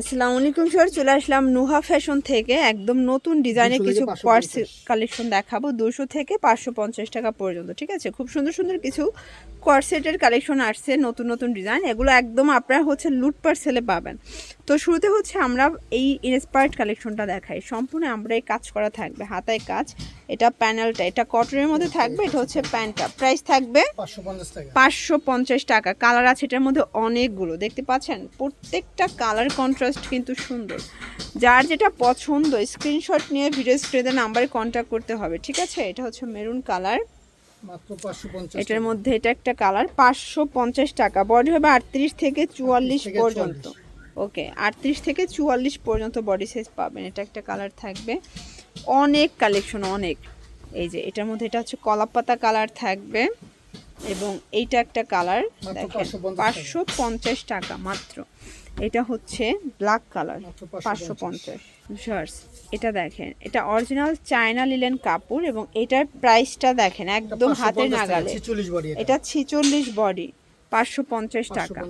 আসসালামু আলাইকুম স্যার চলে আসলাম নুহা ফ্যাশন থেকে। একদম নতুন ডিজাইনের কিছু পার্স কালেকশন দেখাবো। দুশো থেকে পাঁচশো পঞ্চাশ টাকা পর্যন্ত ঠিক আছে? খুব সুন্দর সুন্দর কিছু কোয়ারসেটের কালেকশন আসছে নতুন নতুন ডিজাইন এগুলো একদম আপনার হচ্ছে লুট পার্সেলে পাবেন। তো শুরুতে হচ্ছে আমরা এই ইন্সপায়ার্ড কালেকশনটা দেখাই। সম্পূর্ণ আমরা এই কাজ করা থাকবে হাতায় কাজ। এটা প্যানেলটা এটা কটনের মধ্যে থাকবে এটা হচ্ছে প্যান্টটা। প্রাইস থাকবে পাঁচশো পঞ্চাশ টাকা। কালার আছে এটার মধ্যে অনেকগুলো দেখতে পাচ্ছেন? প্রত্যেকটা কালার কন্ট্রাস্ট কিন্তু সুন্দর। যার যেটা পছন্দ স্ক্রিনশট নিয়ে ভিডিও স্ক্রিনে নাম্বারে কন্ট্যাক্ট করতে হবে ঠিক আছে? এটা হচ্ছে মেরুন কালার এটার মধ্যে এটা একটা কালার পাঁচশো পঞ্চাশ টাকা। বডি হবে আটত্রিশ থেকে চুয়াল্লিশ পর্যন্ত। ওকে আটত্রিশ থেকে চুয়াল্লিশ পর্যন্ত বডি সাইজ পাবেন। এটা একটা কালার থাকবে। অনেক কালেকশন অনেক। এই যে এটার মধ্যে এটা হচ্ছে কলাপাতা কালার থাকবে এবং এইটা একটা কালার দেখেন পাঁচশো পঞ্চাশ টাকা। মাত্র। এটা হচ্ছে ব্ল্যাক কালার পাঁচশো পঞ্চাশ। শার্টস এটা দেখেন এটা অরিজিনাল চায়না লিলেন কাপড় এবং এটার প্রাইসটা দেখেন একদম হাতের নাগালে। এটা। ছিচল্লিশ বডি পাঁচশো পঞ্চাশ টাকা।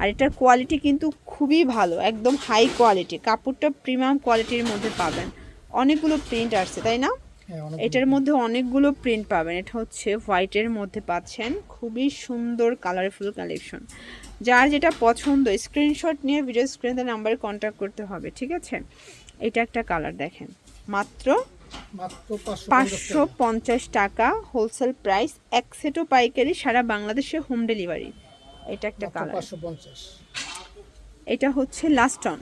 আর এটার কোয়ালিটি কিন্তু খুবই ভালো একদম হাই কোয়ালিটি কাপড়টা প্রিমিয়াম কোয়ালিটির মধ্যে পাবেন। অনেকগুলো প্রিন্ট আসছে তাই না? হ্যাঁ এটার মধ্যে অনেকগুলো প্রিন্ট পাবেন। এটা হচ্ছে হোয়াইটের মধ্যে পাচ্ছেন। খুবই সুন্দর কালারফুল কালেকশন যার যেটা পছন্দ স্ক্রিনশট নিয়ে ভিডিও স্ক্রিনে নাম্বারে কন্ট্যাক্ট করতে হবে ঠিক আছে? এটা একটা কালার দেখেন। মাত্র মাত্র পাঁচশো পঞ্চাশ টাকা। হোলসেল প্রাইস এক সেটও পাইকারি সারা বাংলাদেশে হোম ডেলিভারি। এটা একটা কালার। এটা হচ্ছে লাস্ট অন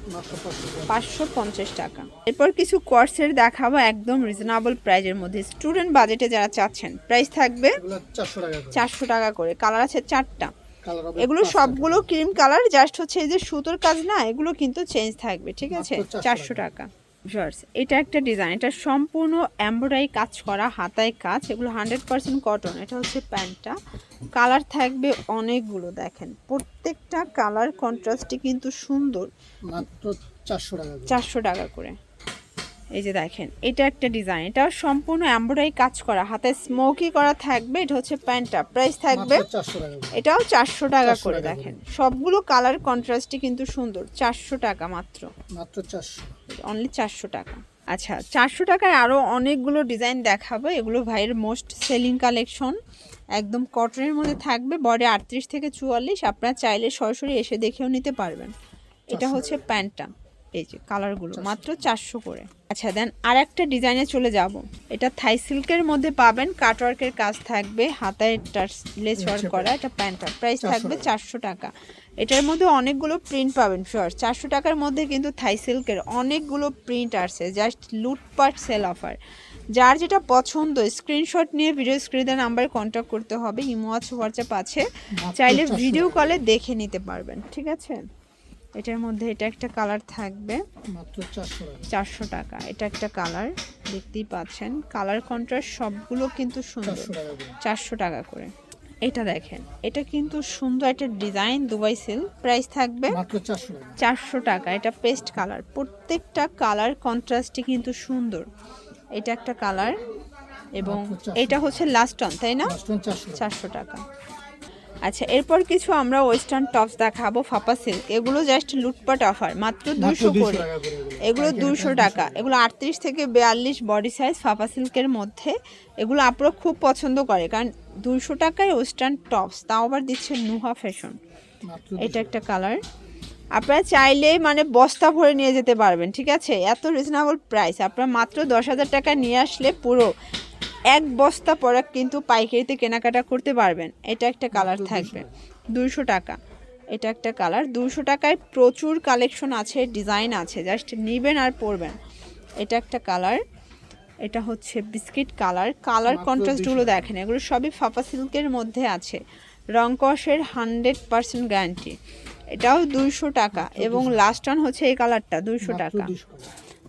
পাঁচশো পঞ্চাশ। টাকা। এরপর কিছু কোর্সের দেখাবো একদম রিজনেবল প্রাইজের মধ্যে। স্টুডেন্ট বাজেটে যারা চাচ্ছেন প্রাইস থাকবে চারশো টাকা করে। কালার আছে চারটা। এগুলো সবগুলো ক্রিম কালার জাস্ট হচ্ছে এই যে সুতোর কাজ না এগুলো কিন্তু চেঞ্জ থাকবে ঠিক আছে? চারশো টাকা। Shorts, এটা একটা ডিজাইন। এটা সম্পূর্ণ এমব্রয়ডারি কাজ করা হাতায় কাজ। এগুলো হান্ড্রেড পারসেন্ট কটন। এটা হচ্ছে প্যান্টটা। কালার থাকবে অনেকগুলো দেখেন। প্রত্যেকটা কালার কন্ট্রাস্টে কিন্তু সুন্দর। মাত্র চারশো টাকা চারশো টাকা করে। এই যে দেখেন এটা একটা ডিজাইন এটা সম্পূর্ণ এমব্রয়ডারি কাজ করা হাতে স্মোকি করা থাকবে এটা হচ্ছে প্যান্টটা প্রাইস থাকবে। এটাও চারশো টাকা করে দেখেন। সবগুলো কালার কন্ট্রাস্টই কিন্তু সুন্দর চারশো টাকা মাত্র। মাত্র চারশো। অনলি চারশো টাকা। আচ্ছা চারশো টাকায় আরও অনেকগুলো ডিজাইন দেখাবো এগুলো ভাইয়ের মোস্ট সেলিং কালেকশন একদম কটনের মধ্যে থাকবে বডি আটত্রিশ থেকে চুয়াল্লিশ আপনারা চাইলে সরাসরি এসে দেখেও নিতে পারবেন। এটা হচ্ছে প্যান্টটা এই যে কালারগুলো মাত্র চারশো করে। আচ্ছা দেন আর একটা ডিজাইনে চলে যাব। এটা থাই সিল্কের মধ্যে পাবেন কাটওয়ার্কের কাজ থাকবে হাতায় লেস ওয়ার্ক করা এটা প্যান্টটা প্রাইস থাকবে চারশো টাকা। এটার মধ্যে অনেকগুলো প্রিন্ট পাবেন শিওর চারশো টাকার মধ্যে কিন্তু থাই সিল্কের অনেকগুলো প্রিন্ট আসছে জাস্ট লুটপাট সেল অফার যার যেটা পছন্দ স্ক্রিনশট নিয়ে ভিডিও স্ক্রিনে নাম্বারে কন্ট্যাক্ট করতে হবে ইমো আছে হোয়াটসঅ্যাপ আছে। চাইলে ভিডিও কলে দেখে নিতে পারবেন ঠিক আছে? এটার মধ্যে এটা একটা কালার থাকবে। মাত্র চারশো টাকা। এটা একটা কালার দেখতেই পাচ্ছেন। কালার কন্ট্রাস্ট সবগুলো কিন্তু সুন্দর। চারশো টাকা করে। এটা দেখেন এটা কিন্তু সুন্দর একটা ডিজাইন দুবাই সিল প্রাইস থাকবে চারশো টাকা। এটা পেস্ট কালার। প্রত্যেকটা কালার কন্ট্রাস্টই কিন্তু সুন্দর। এটা একটা কালার এবং এটা হচ্ছে লাস্ট অন তাই না? চারশো টাকা। আচ্ছা এরপর কিছু আমরা ওয়েস্টার্ন টপস দেখাবো ফাপা সিল্ক এগুলো জাস্ট লুটপাট অফার মাত্র দুশো করে। এগুলো। এগুলো দুশো টাকা। এগুলো আটত্রিশ থেকে বিয়াল্লিশ বডি সাইজ ফাপা সিল্কের মধ্যে। এগুলো আপনারা খুব পছন্দ করে কারণ দুশো টাকায় ওয়েস্টার্ন টপস তাও আবার দিচ্ছে নুহা ফ্যাশন এটা একটা কালার আপনারা চাইলে মানে বস্তা ভরে নিয়ে যেতে পারবেন ঠিক আছে? এত রিজনেবল প্রাইস আপনারা মাত্র দশ হাজার টাকা নিয়ে আসলে পুরো এক বস্তা প্রোডাক্ট কিন্তু পাইকারিতে কেনাকাটা করতে পারবেন। এটা একটা কালার থাকবে। দুশো টাকা। এটা একটা কালার। দুশো টাকায় প্রচুর কালেকশন আছে ডিজাইন আছে। জাস্ট নেবেন আর পরবেন। এটা একটা কালার। এটা হচ্ছে বিস্কিট কালার। কালার কন্ট্রাস্টগুলো দেখেন এগুলো সবই ফাপা সিল্কের মধ্যে আছে। রং কষের হান্ড্রেড পার্সেন্ট গ্যারান্টি। এটাও দুইশো টাকা এবং লাস্ট ওয়ান হচ্ছে এই কালারটা দুইশো টাকা। 200 টাকা।